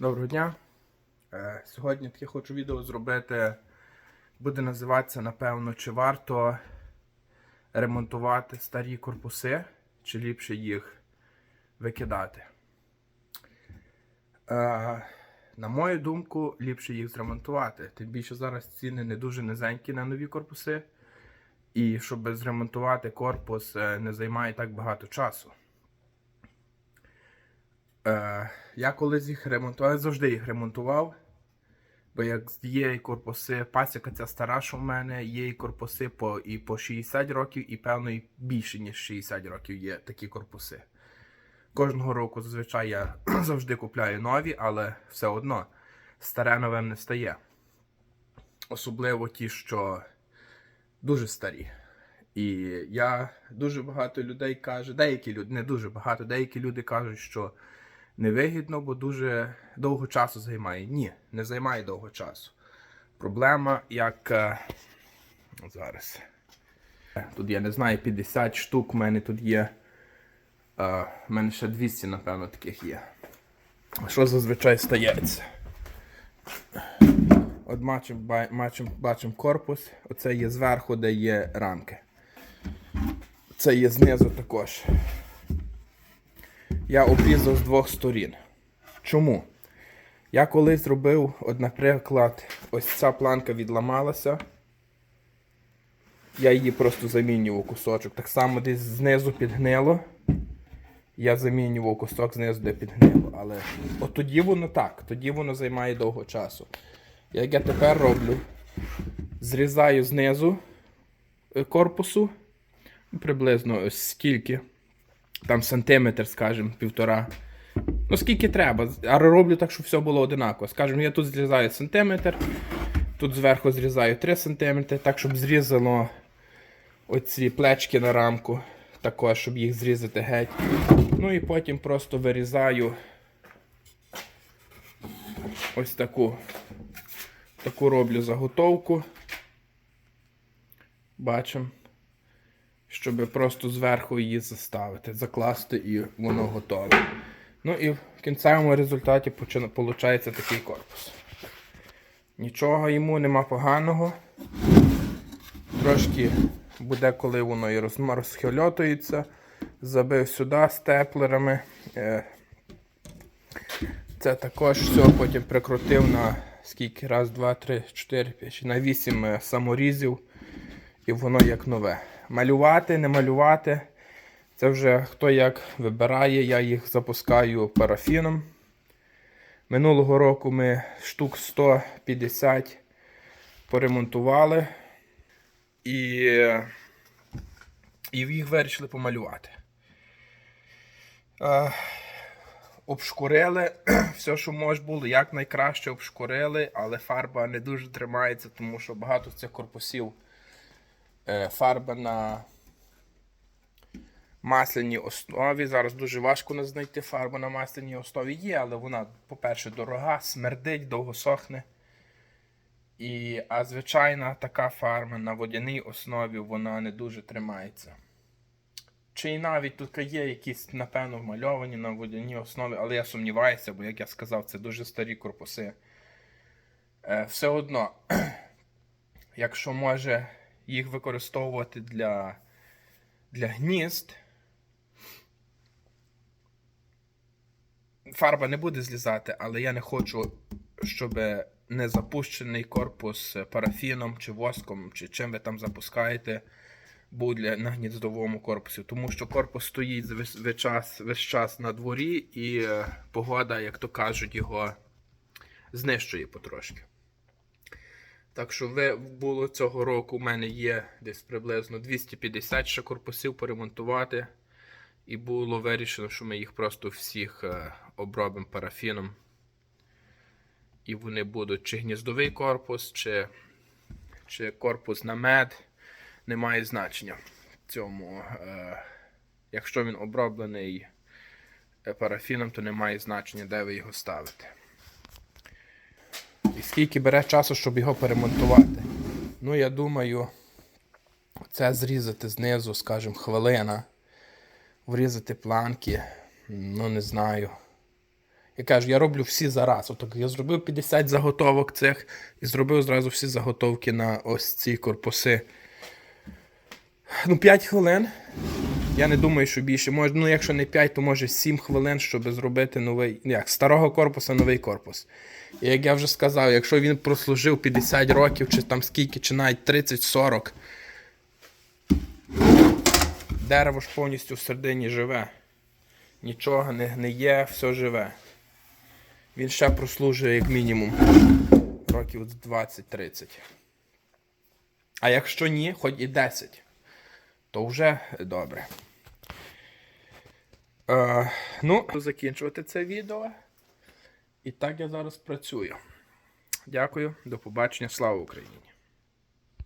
Доброго дня. Е, Сьогодні таке хочу відео зробити. Буде називатися, напевно, чи варто ремонтувати старі корпуси, чи ліпше їх викидати. Е, На мою думку, ліпше їх зремонтувати. Тим більше зараз ціни не дуже низенькі на нові корпуси. І щоб зремонтувати корпус е, не займає так багато часу. Е, я колись їх ремонтував, я завжди їх ремонтував. Бо як є і корпуси, пасіка ця стара, що в мене, є і корпуси по, і по 60 років, і певно і більше, ніж 60 років є такі корпуси. Кожного року зазвичай я завжди купляю нові, але все одно старе новим не стає. Особливо ті, що дуже старі. І я дуже багато людей каже, деякі люди, не дуже багато, деякі люди кажуть, що невигідно, бо дуже довго часу займає. Ні, не займає довго часу. Проблема, як е, зараз. Тут я не знаю, 50 штук у мене тут є. Е, У мене ще 200, напевно, таких є. Що зазвичай стається? От бачимо, бачимо корпус. Оце є зверху, де є рамки. Це є знизу також. Я обрізав з двох сторін. Чому? Я колись робив, от, наприклад, ось ця планка відламалася. Я її просто замінював кусочок. Так само десь знизу підгнило. Я замінював кусок знизу, де підгнило. Але от тоді воно так, тоді воно займає довго часу. Як я тепер роблю, зрізаю знизу е, корпусу, приблизно ось скільки там сантиметр, скажімо, півтора. Ну, скільки треба. А роблю так, щоб все було одинаково. Скажімо, я тут зрізаю сантиметр, тут зверху зрізаю 3 см, так, щоб зрізало оці плечки на рамку, також, щоб їх зрізати геть. Ну і потім просто вирізаю ось таку. Таку роблю заготовку. Бачимо щоб просто зверху її заставити, закласти і воно готове. Ну і в кінцевому результаті виходить такий корпус. Нічого йому нема поганого. Трошки буде, коли воно і розхильотується. Забив сюди степлерами. Е, Це також все потім прикрутив на скільки? Раз, два, три, чотири, п'ять, на вісім е, саморізів. І воно як нове малювати, не малювати. Це вже хто як вибирає, я їх запускаю парафіном. Минулого року ми штук 150 поремонтували і і їх вирішили помалювати. Е, обшкурили все, що може було, як найкраще обшкурили, але фарба не дуже тримається, тому що багато цих корпусів. Е, фарба на масляній основі. Зараз дуже важко не знайти фарбу на масляній основі є, але вона, по-перше, дорога, смердить, довго сохне. І, А звичайна така фарба на водяній основі вона не дуже тримається. Чи навіть тут є якісь, напевно, вмальовані на водяній основі, але я сумніваюся, бо, як я сказав, це дуже старі корпуси. Е, все одно, якщо може їх використовувати для, для гнізд. Фарба не буде злізати, але я не хочу, щоб не запущений корпус парафіном чи воском, чи чим ви там запускаєте, був для на гніздовому корпусі. Тому що корпус стоїть весь, весь, час, весь час на дворі, і е, погода, як то кажуть, його знищує потрошки. Так що ви було цього року у мене є десь приблизно 250 ще корпусів поремонтувати. І було вирішено, що ми їх просто всіх е, обробимо парафіном. І вони будуть чи гніздовий корпус, чи чи корпус на мед. Не має значення цьому. Е, якщо він оброблений е, парафіном, то не має значення, де ви його ставите. І скільки бере часу, щоб його перемонтувати. Ну, я думаю, це зрізати знизу, скажімо, хвилина. Врізати планки. Ну, не знаю. Я кажу, я роблю всі зараз. Отак я зробив 50 заготовок цих і зробив зразу всі заготовки на ось ці корпуси. Ну, 5 хвилин. Я не думаю, що більше. Може, ну, якщо не 5, то може 7 хвилин, щоб зробити новий. Як, старого корпуса новий корпус. І як я вже сказав, якщо він прослужив 50 років, чи там скільки, чи навіть 30-40, дерево ж повністю всередині живе. Нічого не гниє, все живе. Він ще прослужує як мінімум років 20-30. А якщо ні, хоч і 10, то вже добре. Е, ну, закінчувати це відео. І так я зараз працюю. Дякую, до побачення. Слава Україні!